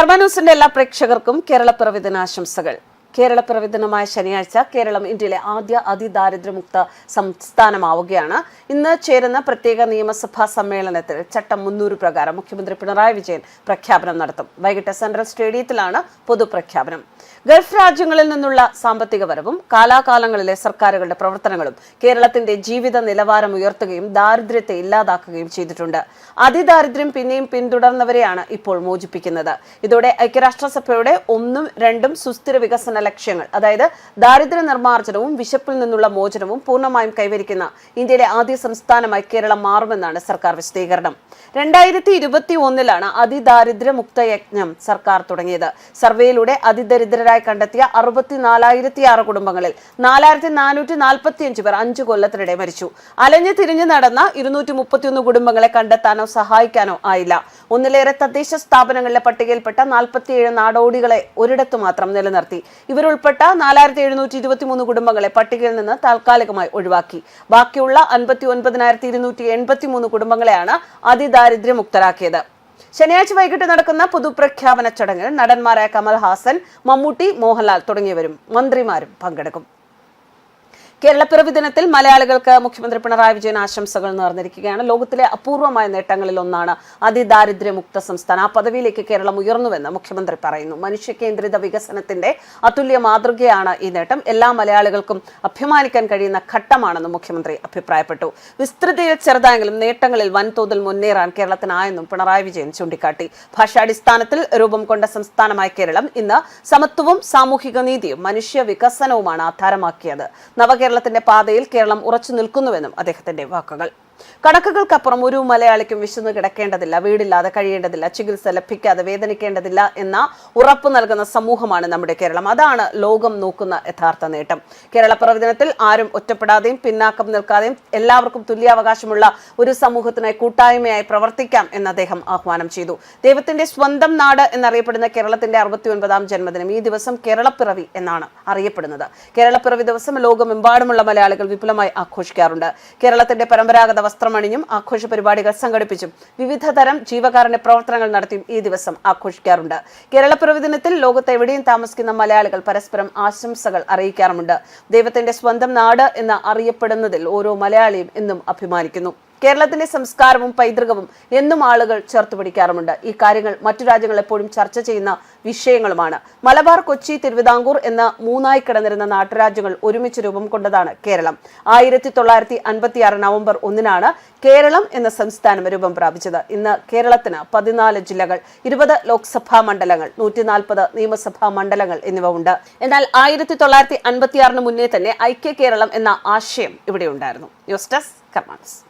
കർമ്മ എല്ലാ പ്രേക്ഷകർക്കും കേരളപ്പിറവി ദിനാശംസകൾ. കേരളപ്പിറവി ദിനമായ ശനിയാഴ്ച കേരളം ഇന്ത്യയിലെ ആദ്യ അതിദാരിദ്ര്യമുക്ത സംസ്ഥാനമാവുകയാണ്. ഇന്ന് ചേരുന്ന പ്രത്യേക നിയമസഭാ സമ്മേളനത്തിൽ ചട്ടം മുന്നൂറ് പ്രകാരം മുഖ്യമന്ത്രി പിണറായി വിജയൻ പ്രഖ്യാപനം നടത്തും. വൈകിട്ട് സെൻട്രൽ സ്റ്റേഡിയത്തിലാണ് പൊതുപ്രഖ്യാപനം. ഗൾഫ് രാജ്യങ്ങളിൽ നിന്നുള്ള സാമ്പത്തിക വരവും കാലാകാലങ്ങളിലെ സർക്കാരുകളുടെ പ്രവർത്തനങ്ങളും കേരളത്തിന്റെ ജീവിത നിലവാരം ഉയർത്തുകയും ദാരിദ്ര്യത്തെ ഇല്ലാതാക്കുകയും ചെയ്തിട്ടുണ്ട്. അതിദാരിദ്ര്യം പിന്നെയും പിന്തുടർന്നവരെയാണ് ഇപ്പോൾ മോചിപ്പിക്കുന്നത്. ഇതോടെ ഐക്യരാഷ്ട്രസഭയുടെ ഒന്നും രണ്ടും സുസ്ഥിര വികസന ലക്ഷ്യങ്ങൾ അതായത് ദാരിദ്ര്യ നിർമ്മാർജനവും വിശപ്പിൽ നിന്നുള്ള മോചനവും പൂർണമായും കൈവരിക്കുന്ന ഇന്ത്യയിലെ ആദ്യ സംസ്ഥാനമായി കേരളം മാറുമെന്നാണ് സർക്കാർ വിശദീകരണം. രണ്ടായിരത്തി ഇരുപത്തി ഒന്നിലാണ് അതിദാരിദ്ര്യ മുക്ത യജ്ഞം സർക്കാർ തുടങ്ങിയത്. സർവേയിലൂടെ അതിദരിദ്രരായി കണ്ടെത്തിയ അറുപത്തിനാലായിരത്തി ആറ് കുടുംബങ്ങളിൽ നാലായിരത്തി നാനൂറ്റി നാൽപ്പത്തി അഞ്ച് പേർ അഞ്ചു കൊല്ലത്തിനിടെ മരിച്ചു. അലഞ്ഞു തിരിഞ്ഞു നടന്ന ഇരുന്നൂറ്റി മുപ്പത്തിയൊന്ന് കുടുംബങ്ങളെ കണ്ടെത്താനോ സഹായിക്കാനോ ആയില്ല. ഒന്നിലേറെ തദ്ദേശ സ്ഥാപനങ്ങളിലെ പട്ടികയിൽപ്പെട്ട നാൽപ്പത്തിയേഴ് നാടോടികളെ ഒരിടത്തു മാത്രം നിലനിർത്തി. ഇവരുൾപ്പെട്ട നാലായിരത്തി എഴുന്നൂറ്റി ഇരുപത്തി മൂന്ന് കുടുംബങ്ങളെ പട്ടികയിൽ നിന്ന് താൽക്കാലികമായി ഒഴിവാക്കി. ബാക്കിയുള്ള അൻപത്തി ഒൻപതിനായിരത്തി ഇരുന്നൂറ്റി എൺപത്തി മൂന്ന് കുടുംബങ്ങളെയാണ് അതിദാരിദ്ര്യമുക്തരാക്കിയത്. ശനിയാഴ്ച വൈകിട്ട് നടക്കുന്ന പൊതുപ്രഖ്യാപന ചടങ്ങിൽ നടന്മാരായ കമൽ ഹാസൻ മമ്മൂട്ടി മോഹൻലാൽ തുടങ്ങിയവരും മന്ത്രിമാരും പങ്കെടുക്കും. കേരളപ്പിറവി ദിനത്തിൽ മലയാളികൾക്ക് മുഖ്യമന്ത്രി പിണറായി വിജയൻ ആശംസകൾ നേർന്നിരിക്കുകയാണ്. ലോകത്തിലെ അപൂർവമായ നേട്ടങ്ങളിൽ ഒന്നാണ് അതിദാരിദ്ര്യമുക്ത സംസ്ഥാനം. ആ പദവിയിലേക്ക് കേരളം ഉയർന്നുവെന്ന് മുഖ്യമന്ത്രി പറയുന്നു. മനുഷ്യ കേന്ദ്രിത വികസനത്തിന്റെ അതുല്യ മാതൃകയാണ് ഈ നേട്ടം. എല്ലാ മലയാളികൾക്കും അഭിമാനിക്കാൻ കഴിയുന്ന ഘട്ടമാണെന്ന് മുഖ്യമന്ത്രി അഭിപ്രായപ്പെട്ടു. വിസ്തൃതിയിൽ ചെറുതായെങ്കിലും നേട്ടങ്ങളിൽ വൻതോതിൽ മുന്നേറാൻ കേരളത്തിനായെന്നും പിണറായി വിജയൻ ചൂണ്ടിക്കാട്ടി. ഭാഷാടിസ്ഥാനത്തിൽ രൂപം കൊണ്ട സംസ്ഥാനമായ കേരളം ഇന്ന് സമത്വവും സാമൂഹിക നീതിയും മനുഷ്യ വികസനവുമാണ് ആധാരമാക്കിയത്. നവകേരള കേരളത്തിന്റെ പാതയിൽ കേരളം ഉറച്ചു നിൽക്കുന്നുവെന്നും അദ്ദേഹത്തിന്റെ വാക്കുകൾ. കണക്കുകൾക്കപ്പുറം ഒരു മലയാളിക്കും വിശന്ന് കിടക്കേണ്ടതില്ല വീടില്ലാതെ കഴിയേണ്ടതില്ല ചികിത്സ ലഭിക്കാതെ വേദനിക്കേണ്ടതില്ല എന്ന ഉറപ്പ് നൽകുന്ന സമൂഹമാണ് നമ്മുടെ കേരളം. അതാണ് ലോകം നോക്കുന്ന യഥാർത്ഥ നേട്ടം. കേരള പ്രവചനത്തിൽ ആരും ഒറ്റപ്പെടാതെയും പിന്നാക്കം നിൽക്കാതെയും എല്ലാവർക്കും തുല്യാവകാശമുള്ള ഒരു സമൂഹത്തിനായി കൂട്ടായ്മയായി പ്രവർത്തിക്കാം എന്ന് അദ്ദേഹം ആഹ്വാനം ചെയ്തു. ദൈവത്തിന്റെ സ്വന്തം നാട് എന്നറിയപ്പെടുന്ന കേരളത്തിന്റെ അറുപത്തി ഒൻപതാം ജന്മദിനം ഈ ദിവസം കേരളപ്പിറവി എന്നാണ് അറിയപ്പെടുന്നത്. കേരളപ്പിറവി ദിവസം ലോകമെമ്പാടുമുള്ള മലയാളികൾ വിപുലമായി ആഘോഷിക്കാറുണ്ട്. കേരളത്തിന്റെ പരമ്പരാഗത വസ്ത്രമണിഞ്ഞും ആഘോഷ പരിപാടികൾ സംഘടിപ്പിച്ചും വിവിധ തരം ജീവകാരുണ്യ പ്രവർത്തനങ്ങൾ നടത്തിയും ഈ ദിവസം ആഘോഷിക്കാറുണ്ട്. കേരളപ്പിറവി ദിനത്തിൽ ലോകത്ത് എവിടെയും താമസിക്കുന്ന മലയാളികൾ പരസ്പരം ആശംസകൾ അറിയിക്കാറുമുണ്ട്. ദൈവത്തിന്റെ സ്വന്തം നാട് എന്ന് അറിയപ്പെടുന്നതിൽ ഓരോ മലയാളിയും എന്നും അഭിമാനിക്കുന്നു. കേരളത്തിന്റെ സംസ്കാരവും പൈതൃകവും എന്നും ആളുകൾ ചേർത്ത് പിടിക്കാറുമുണ്ട്. ഈ കാര്യങ്ങൾ മറ്റു രാജ്യങ്ങൾ എപ്പോഴും ചർച്ച ചെയ്യുന്ന വിഷയങ്ങളുമാണ്. മലബാർ കൊച്ചി തിരുവിതാംകൂർ എന്ന മൂന്നായി കിടന്നിരുന്ന നാട്ടുരാജ്യങ്ങൾ ഒരുമിച്ച് രൂപം കൊണ്ടതാണ് കേരളം. ആയിരത്തി തൊള്ളായിരത്തി അൻപത്തി ആറ് നവംബർ ഒന്നിനാണ് കേരളം എന്ന സംസ്ഥാനം രൂപം പ്രാപിച്ചത്. ഇന്ന് കേരളത്തിന് പതിനാല് ജില്ലകൾ ഇരുപത് ലോക്സഭാ മണ്ഡലങ്ങൾ നൂറ്റി നാൽപ്പത് നിയമസഭാ മണ്ഡലങ്ങൾ എന്നിവ ഉണ്ട്. എന്നാൽ ആയിരത്തി തൊള്ളായിരത്തി അൻപത്തിയാറിന് മുന്നേ തന്നെ ഐക്യ കേരളം എന്ന ആശയം ഇവിടെ ഉണ്ടായിരുന്നു ന്യൂസ് ഡെസ്ക് കർമാൻസ്